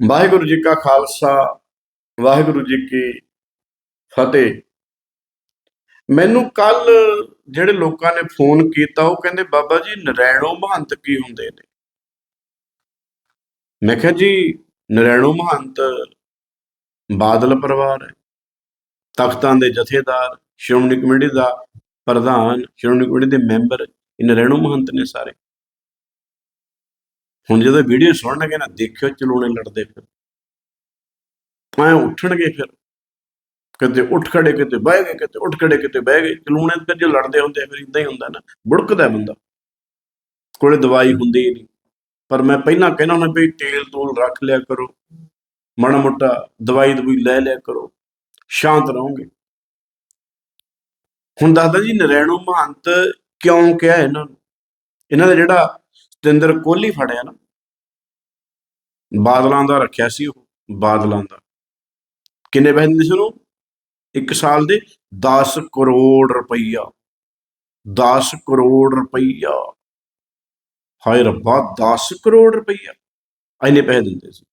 ਵਾਹਿਗੁਰੂ ਜੀ ਕਾ ਖਾਲਸਾ, ਵਾਹਿਗੁਰੂ ਜੀ ਕੀ ਫਤਿਹ। ਮੈਨੂੰ ਕੱਲ ਜਿਹੜੇ ਲੋਕਾਂ ਨੇ ਫੋਨ ਕੀਤਾ, ਉਹ ਕਹਿੰਦੇ, ਬਾਬਾ ਜੀ, ਨਰੈਣੋ ਮਹੰਤ ਕੀ ਹੁੰਦੇ ਨੇ? ਮੈਂ ਕਿਹਾ ਜੀ, ਨਰੈਣੋ ਮਹੰਤ ਬਾਦਲ ਪਰਿਵਾਰ ਹੈ, ਤਖਤਾਂ ਦੇ ਜਥੇਦਾਰ, ਸ਼੍ਰੋਮਣੀ ਕਮੇਟੀ ਦਾ ਪ੍ਰਧਾਨ, ਸ਼੍ਰੋਮਣੀ ਕਮੇਟੀ ਦੇ ਮੈਂਬਰ, ਇਹ ਨਰੈਣੋ ਮਹੰਤ ਨੇ ਸਾਰੇ। ਹੁਣ ਜਦੋਂ ਵੀਡੀਓ ਸੁਣਨਗੇ ਨਾ, ਦੇਖਿਓ ਚਲੂਣੇ ਲੜਦੇ ਫਿਰ। ਐ ਉੱਠਣਗੇ ਫਿਰ। ਕਿਤੇ ਉੱਠ ਖੜੇ, ਕਿਤੇ ਬਹਿ ਗਏ, ਕਿਤੇ ਉੱਠ ਖੜੇ, ਕਿਤੇ ਬਹਿ ਗਏ। ਚਲੂਣੇ ਤੇ ਜੇ ਲੜਦੇ ਹੁੰਦੇ ਫਿਰ ਇਦਾਂ ਹੀ ਹੁੰਦਾ ਨਾ। ਬੁੜਕਦਾ ਬੰਦਾ। ਕੋਲੇ ਦਵਾਈ ਹੁੰਦੀ ਨਹੀਂ। ਪਰ ਮੈਂ ਪਹਿਲਾਂ ਕਹਿਣਾ ਹੁੰਦਾ ਵੀ ਤੇਲ ਤੂਲ ਰੱਖ ਲਿਆ ਕਰੋ। ਮਾੜਾ ਮੋਟਾ ਦਵਾਈ ਦਵਾਈ ਲੈ ਲਿਆ ਕਰੋ। ਸ਼ਾਂਤ ਰਹੋਗੇ। ਹੁਣ ਦਾਦਾ ਜੀ, ਨਰੈਣੋ ਮਹੰਤ ਕਿਉਂ ਕਿਹਾ ਇਹਨਾਂ ਨੂੰ? ਇਹਨਾਂ ਦਾ ਜਿਹੜਾ ਸਤਿੰਦਰ ਕੋਹਲੀ ਫੜਿਆ ਨਾ। ਬਾਦਲਾਂ ਦਾ ਰੱਖਿਆ ਸੀ ਉਹ, ਬਾਦਲਾਂ ਦਾ। ਕਿੰਨੇ ਪੈਸੇ ਦਿੰਦੇ ਸੀ ਉਹਨੂੰ? ਇੱਕ ਸਾਲ ਦੇ 10 ਕਰੋੜ ਰੁਪਈਆ। 10 ਕਰੋੜ ਰੁਪਈਆ। ਹਾਏ ਰੱਬਾ 10 ਕਰੋੜ ਰੁਪਈਆ। ਐਨੇ ਪੈਸੇ ਦਿੰਦੇ ਸੀ।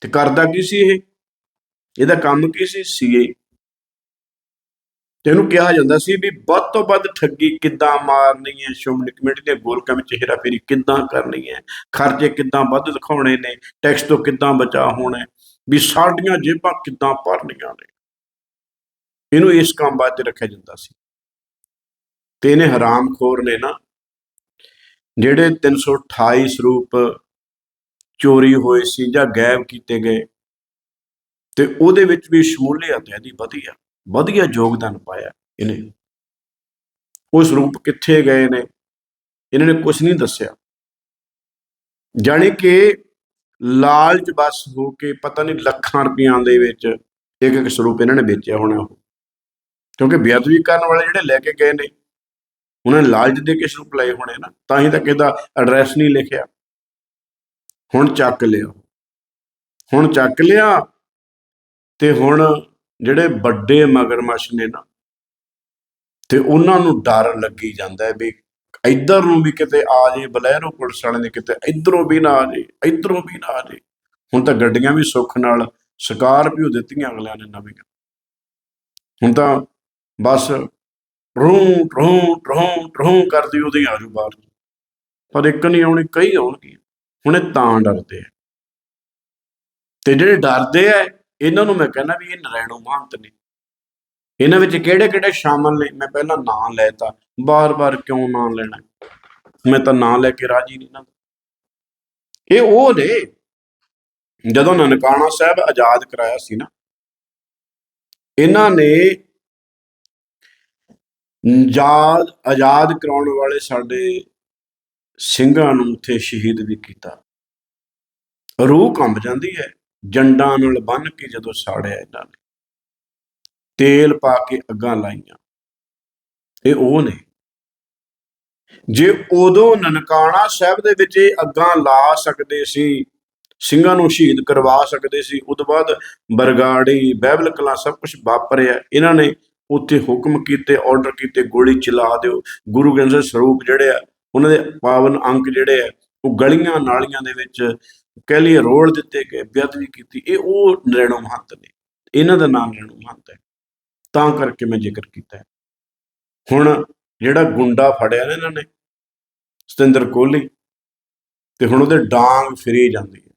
ਤੇ ਕਰਦਾ ਕੀ ਸੀ ਇਹ? ਇਹਦਾ ਕੰਮ ਕੀ ਸੀ? ਸੀਏ ਤੇ ਇਹਨੂੰ ਕਿਹਾ ਜਾਂਦਾ ਸੀ ਵੀ ਵੱਧ ਤੋਂ ਵੱਧ ਠੱਗੀ ਕਿੱਦਾਂ ਮਾਰਨੀ ਹੈ? ਸ਼੍ਰੋਮਣੀ ਕਮੇਟੀ ਦੇ ਗੋਲਕਾਂ ਵਿੱਚ ਹੇਰਾਫੇਰੀ ਕਿੱਦਾਂ ਕਰਨੀ ਹੈ? ਖਰਚੇ ਕਿੱਦਾਂ ਵੱਧ ਦਿਖਾਉਣੇ ਨੇ? ਟੈਕਸ ਤੋਂ ਕਿੱਦਾਂ ਬਚਾ ਹੋਣਾ ਵੀ ਸਾਡੀਆਂ ਜੇਬਾਂ ਕਿੱਦਾਂ ਭਰਨੀਆਂ ਨੇ? ਇਹਨੂੰ ਇਸ ਕੰਮ ਬਾਅਦ ਵਾਸਤੇ ਰੱਖਿਆ ਜਾਂਦਾ ਸੀ। ਤੇ ਇਹਨੇ ਹਰਾਮਖੋਰ ਨੇ ਨਾ ਜਿਹੜੇ 328 ਸਰੂਪ ਚੋਰੀ ਹੋਏ ਸੀ ਜਾਂ ਗਾਇਬ ਕੀਤੇ ਗਏ ਤੇ ਉਹਦੇ ਵਿੱਚ ਵੀ ਸ਼ਮੂਲੀਅਤ ਇਹਦੀ ਵਧੀਆ। ਵਧੀਆ ਯੋਗਦਾਨ ਪਾਇਆ ਇਹਨੇ। ਉਹ ਸਰੂਪ ਕਿੱਥੇ ਗਏ ਨੇ, ਇਹਨਾਂ ਨੇ ਕੁਝ ਨਹੀਂ ਦੱਸਿਆ। ਜਾਣੀ ਕਿ ਲਾਲਚ ਬਸ ਹੋ ਕੇ ਪਤਾ ਨਹੀਂ ਲੱਖਾਂ ਰੁਪਈਆਂ ਦੇ ਵਿੱਚ ਇੱਕ ਇੱਕ ਸਰੂਪ ਇਹਨਾਂ ਨੇ ਵੇਚਿਆ ਹੋਣਾ ਉਹ। ਕਿਉਂਕਿ ਬੇਅਦਬੀ ਕਰਨ ਵਾਲੇ ਜਿਹੜੇ ਲੈ ਕੇ ਗਏ ਨੇ, ਉਹਨਾਂ ਨੇ ਲਾਲਚ ਦੇ ਕੇ ਸਰੂਪ ਲਏ ਹੋਣੇ ਨਾ, ਤਾਂ ਹੀ ਤਾਂ ਕਿਹਦਾ ਐਡਰੈਸ ਨਹੀਂ ਲਿਖਿਆ। ਹੁਣ ਚੱਕ ਲਿਆ। ਹੁਣ ਚੱਕ ਲਿਆ ਤੇ ਹੁਣ ਜਿਹੜੇ ਵੱਡੇ ਮਗਰਮੱਛ ਨੇ ਨਾ, ਤੇ ਉਹਨਾਂ ਨੂੰ ਡਰ ਲੱਗੀ ਜਾਂਦਾ ਹੈ ਵੀ ਇੱਧਰ ਨੂੰ ਵੀ ਕਿਤੇ ਆ ਜੇ ਬਲੈਰੋ ਪੁਲਿਸ ਵਾਲੇ ਨੇ ਕਿਤੇ ਇੱਧਰੋਂ ਵੀ ਨਾ ਆ ਜੇ ਇੱਧਰੋਂ ਵੀ ਨਾ ਆ ਜੇ ਹੁਣ ਤਾਂ ਗੱਡੀਆਂ ਵੀ ਸੁੱਖ ਨਾਲ ਸਕਾਰਪੀਓ ਦਿੱਤੀਆਂ ਅਗਲਿਆਂ ਨੇ ਨਵੀਆਂ। ਹੁਣ ਤਾਂ ਬਸ ਰੂੰ ਰੂੰ ਰੂੰ ਰੂੰ ਕਰਦੀ ਉਹਦੀ ਆਜੂ ਬਾਹਰ। ਪਰ ਇੱਕ ਨਹੀਂ ਆਉਣੀ, ਕਈ ਆਉਣਗੀਆਂ। ਹੁਣ ਇਹ ਤਾਂ ਡਰਦੇ ਆ। ਤੇ ਜਿਹੜੇ ਡਰਦੇ ਆ ਇਹਨਾਂ ਨੂੰ ਮੈਂ ਕਹਿੰਦਾ ਵੀ ਇਹ ਨਰੈਣੋ ਮਹੰਤ ਨੇ। ਇਹਨਾਂ ਵਿੱਚ ਕਿਹੜੇ ਕਿਹੜੇ ਸ਼ਾਮਲ ਨੇ? ਮੈਂ ਪਹਿਲਾਂ ਨਾਂ ਲੈਤਾ। ਬਾਰ-ਬਾਰ ਕਿਉਂ ਨਾਂ ਲੈਣਾ? ਮੈਂ ਤਾਂ ਨਾਂ ਲੈ ਕੇ ਰਾਜੀ ਨਹੀਂ ਨਾ ਇਹ ਉਹ ਨੇ, ਜਦੋਂ ਨਨਕਾਣਾ ਸਾਹਿਬ ਆਜ਼ਾਦ ਕਰਾਇਆ ਸੀ ਨਾ, ਇਹਨਾਂ ਨੇ ਜਾਦ ਆਜ਼ਾਦ ਕਰਾਉਣ ਵਾਲੇ ਸਾਡੇ ਸਿੰਘਾਂ ਨੂੰ ਉੱਥੇ ਸ਼ਹੀਦ ਵੀ ਕੀਤਾ। ਰੂਹ ਕੰਬ ਜਾਂਦੀ ਹੈ। ਜੰਡਾਂ ਨਾਲ ਬੰਨ ਕੇ ਜਦੋਂ ਸਾੜਿਆ ਇਹਨਾਂ ਨੇ, ਤੇਲ ਪਾ ਕੇ ਅੱਗਾਂ ਲਾਈਆਂ। ਇਹ ਉਹ ਨੇ ਜੇ ਉਦੋਂ ਨਨਕਾਣਾ ਸਾਹਿਬ ਦੇ ਵਿੱਚ ਇਹ ਅੱਗਾਂ ਲਾ ਸਕਦੇ ਸੀ, ਸਿੰਘਾਂ ਨੂੰ ਸ਼ਹੀਦ ਕਰਵਾ ਸਕਦੇ ਸੀ, ਉਸ ਤੋਂ ਬਾਅਦ ਬਰਗਾੜੀ, ਬਹਿਬਲ ਕਲਾ ਸਭ ਕੁਝ ਵਾਪਰਿਆ। ਇਹਨਾਂ ਨੇ ਉੱਥੇ ਹੁਕਮ ਕੀਤੇ ਆਰਡਰ ਕੀਤੇ, ਗੋਲੀ ਚਲਾ ਦਿਓ। ਗੁਰੂ ਗ੍ਰੰਥ ਸਾਹਿਬ ਸਰੂਪ ਜਿਹੜੇ ਆ, ਉਹਨਾਂ ਦੇ ਪਾਵਨ ਅੰਕ ਜਿਹੜੇ ਆ ਉਹ ਗਲੀਆਂ ਨਾਲੀਆਂ ਦੇ ਵਿੱਚ ਕਹਿ ਲਈਏ ਰੋਲ ਦਿੱਤੇ ਗਏ, ਬੇਅਦਬੀ ਕੀਤੀ, ਇਹ ਉਹ ਨਰੈਣੋ ਮਹੰਤ ਨੇ। ਇਹਨਾਂ ਦਾ ਨਾਮ ਨਰੈਣੋ ਮਹੰਤ ਹੈ। ਤਾਂ ਕਰਕੇ ਮੈਂ ਜ਼ਿਕਰ ਕੀਤਾ ਹੈ। ਹੁਣ ਜਿਹੜਾ ਗੁੰਡਾ ਫੜਿਆ ਨਾ ਇਹਨਾਂ ਨੇ, ਸਤਿੰਦਰ ਕੋਹਲੀ, ਤੇ ਹੁਣ ਉਹਦੇ ਡਾਂਗ ਫਿਰੀ ਜਾਂਦੀ ਹੈ।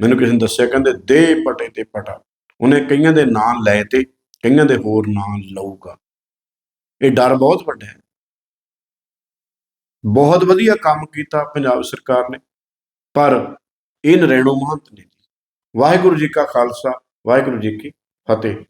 ਮੈਨੂੰ ਕਿਸੇ ਨੇ ਦੱਸਿਆ, ਕਹਿੰਦੇ ਦੇ ਪਟੇ ਤੇ ਪਟਾ। ਉਹਨੇ ਕਈਆਂ ਦੇ ਨਾਂ ਲਏ ਤੇ ਕਈਆਂ ਦੇ ਹੋਰ ਨਾਂ ਲਊਗਾ। ਇਹ ਡਰ ਬਹੁਤ ਵੱਡਾ ਹੈ। ਬਹੁਤ ਵਧੀਆ ਕੰਮ ਕੀਤਾ ਪੰਜਾਬ ਸਰਕਾਰ ਨੇ, ਪਰ ਇਹ ਨਰੈਣੋ ਮਹੰਤ ਨੇ ਵਾਹਿਗੁਰੂ ਜੀ ਕਾ ਖਾਲਸਾ, ਵਾਹਿਗੁਰੂ ਜੀ ਕੀ ਫਤਿਹ।